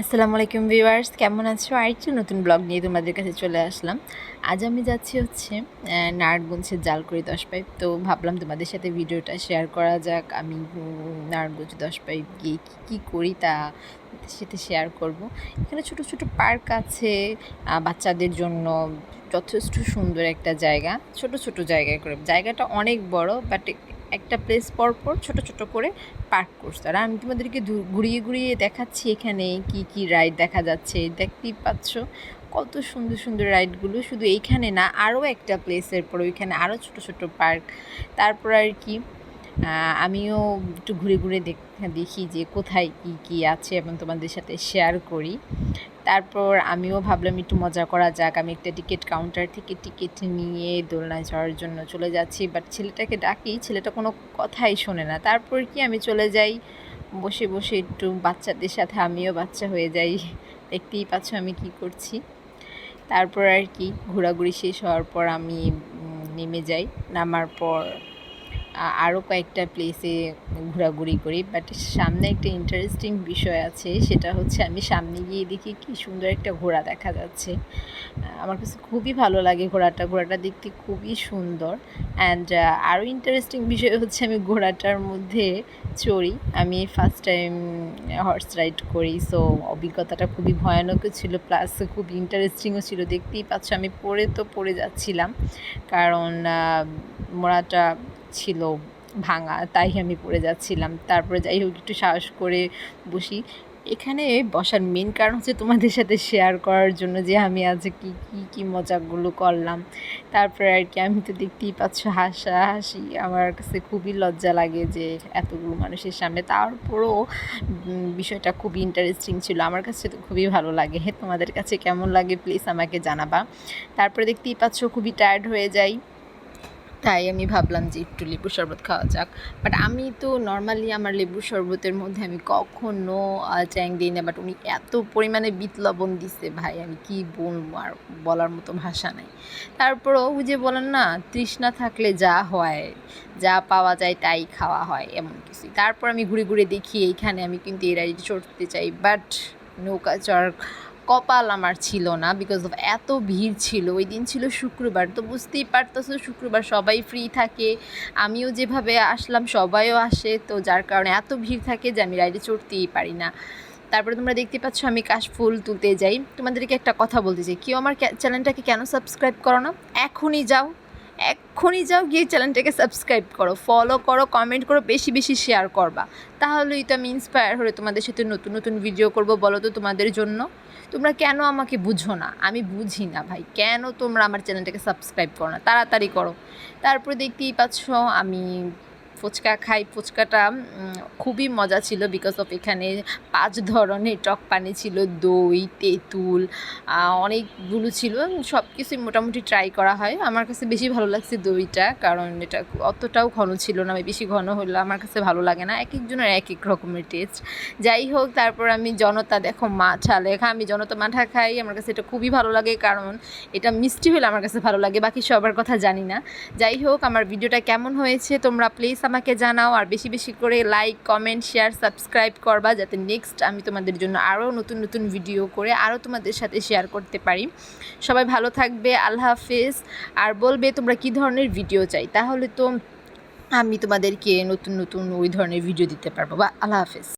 আসসালামু আলাইকুম ভিউয়ার্স, কেমন আছো? আরেকটি নতুন ব্লগ নিয়ে তোমাদের কাছে চলে আসলাম। আজ আমি যাচ্ছি হচ্ছে নারায়ণগঞ্জের জালকুড়ি দশ পাইপ তো ভাবলাম তোমাদের সাথে ভিডিওটা শেয়ার করা যাক। আমি নারায়ণগঞ্জ দশ পাইপ গিয়ে কী কী করি তা সাথে শেয়ার করব। এখানে ছোট ছোট পার্ক আছে বাচ্চাদের জন্য যথেষ্ট সুন্দর একটা জায়গা। ছোট ছোট জায়গায় করে। জায়গাটা অনেক বড় বাট একটা প্লেস পর পর ছোট ছোট করে পার্ক করছে। আর আমি তোমাদেরকে ঘুরিয়ে ঘুরিয়ে দেখাচ্ছি এখানে কি কি রাইড দেখা যাচ্ছে। দেখতেই পাচ্ছ কত সুন্দর সুন্দর রাইডগুলো শুধু এইখানে না, আরও একটা প্লেসের পর ওইখানে আরও ছোট ছোট পার্ক তারপর আর কি আমিও একটু ঘুরে ঘুরে দেখি যে কোথায় কি কি আছে এবং তোমাদের সাথে শেয়ার করি। তারপর আমিও ভাবলাম একটু মজা করা যাক। আমি একটা টিকিট কাউন্টার থেকে টিকিট নিয়ে দোলনায় যাওয়ার জন্য চলে যাচ্ছি। বাট ছেলেটাকে ডাকি, ছেলেটা কোনো কথাই শোনে না। তারপর কি আমি চলে যাই, বসে বসে একটু বাচ্চাদের সাথে আমিও বাচ্চা হয়ে যাই। দেখতেই পাচ্ছ আমি কি করছি। তারপর আর কি, ঘোরাঘুরি শেষ হওয়ার পর আমি নেমে যাই। নামার পর আরও কয়েকটা প্লেসে ঘোরাঘুরি করি বাট সামনে একটা ইন্টারেস্টিং বিষয় আছে, সেটা হচ্ছে আমি সামনে গিয়ে দেখি কি সুন্দর একটা ঘোড়া দেখা যাচ্ছে। আমার কাছে খুবই ভালো লাগে ঘোড়াটা ঘোড়াটা দেখতে খুবই সুন্দর অ্যান্ড আরও ইন্টারেস্টিং বিষয় হচ্ছে আমি ঘোড়াটার মধ্যে চড়ি, আমি ফার্স্ট টাইম হর্স রাইড করি সো অভিজ্ঞতাটা খুবই ভয়ানকও ছিল প্লাস খুব ইন্টারেস্টিংও ছিল, দেখতেই পাচ্ছ আমি পড়ে তো পড়ে যাচ্ছিলাম, কারণ মোড়াটা ছিল ভাঙা, তাই আমি পড়ে যাচ্ছিলাম। তারপরে যাই হোক, একটু সাহস করে বসি। এখানে বসার মেন কারণ হচ্ছে তোমাদের সাথে শেয়ার করার জন্য যে আমি আজ কি কি কি মজাগুলো করলাম। তারপরে আর কি, আমি তো দেখতেই পাচ্ছ হাসা হাসি। আমার কাছে খুবই লজ্জা লাগে যে এতগুলো মানুষের সামনে। তারপরও বিষয়টা খুবই ইন্টারেস্টিং ছিল। আমার কাছে তো খুবই ভালো লাগে। তোমাদের কাছে কেমন লাগে? প্লিজ আমাকে জানাবা। তারপরে দেখতেই পাচ্ছ খুবই টায়ার্ড হয়ে যাই। তাই আমি ভাবলাম যে একটু লেবু শরবত খাওয়া যাক। বাট আমি তো নর্মালি আমার লেবু শরবতের মধ্যে আমি কখনো চ্যাং দিই না। বাট উনি এত পরিমাণে বিট লবণ দিছে, ভাই, আমি কি বলব? আর বলার মতো ভাষা নাই। তারপরও ওই যে বলেন না, তৃষ্ণা থাকলে যা হয়, যা পাওয়া যায় তাই খাওয়া হয়, এমন কিছু তারপর আমি ঘুরে ঘুরে দেখি, এইখানে আমি কিন্তু এই রাইড চড়তে চাই। বাট নৌকা চড় কপাল আমার ছিল না বিকজ অফ এত ভিড় ছিল। ওই দিন ছিল শুক্রবার, তো বুঝতেই পারতো শুক্রবার সবাই ফ্রি থাকে। আমিও যেভাবে আসলাম সবাইও আসে, তো যার কারণে এত ভিড় থাকে যে আমি রাইডে চড়তেই পারি না। তারপরে তোমরা দেখতে পাচ্ছ আমি কাশফুল তুলতে যাই। তোমাদেরকে একটা কথা বলতে চাই, কেউ আমার চ্যানেলটাকে কেন সাবস্ক্রাইব করো না? এখনই যাও। এক্ষুনি যাও গিয়ে চ্যানেলটাকে সাবস্ক্রাইব করো ফলো করো কমেন্ট করো, বেশি বেশি শেয়ার করবা। তাহলেই তো আমি ইন্সপায়ার হলে তোমাদের সাথে নতুন নতুন ভিডিও করব বলো তো তোমাদের জন্য। তোমরা কেন আমাকে বুঝো না? আমি বুঝি না ভাই। কেন তোমরা আমার চ্যানেলটাকে সাবস্ক্রাইব করো না? তাড়াতাড়ি করো। তারপরে দেখতেই পাচ্ছ আমি ফুচকা খাই। ফুচকাটা খুবই মজা ছিল বিকজ অফ এখানে পাঁচ ধরনের টক পানি ছিল, দই, তেঁতুল অনেকগুলো ছিল। সব কিছুই মোটামুটি ট্রাই করা হয়। আমার কাছে বেশি ভালো লাগছে দইটা, কারণ এটা অতটাও ঘন ছিল না বেশি ঘন হলে আমার কাছে ভালো লাগে না। এক একজনের এক এক রকমের টেস্ট যাই হোক, তারপর আমি জনতা দেখো মাঠা লেখা। আমি জনতা মাঠা খাই, আমার কাছে এটা খুবই ভালো লাগে, কারণ এটা মিষ্টি হলে আমার কাছে ভালো লাগে, বাকি সবার কথা জানি না। যাই হোক, আমার ভিডিওটা কেমন হয়েছে তোমরা প্লিজ আমাকে জানাও আর বেশি বেশি করে লাইক কমেন্ট শেয়ার সাবস্ক্রাইব করবা যাতে নেক্সট আমি তোমাদের জন্য আরও নতুন নতুন ভিডিও করে আরও তোমাদের সাথে শেয়ার করতে পারি। সবাই ভালো থাকবে, আল্লাহ হাফেজ। আর বলবে তোমরা কি ধরনের ভিডিও চাই? তাহলে তো আমি তোমাদেরকে নতুন নতুন ওই ধরনের ভিডিও দিতে পারব। বা আল্লাহ হাফেজ।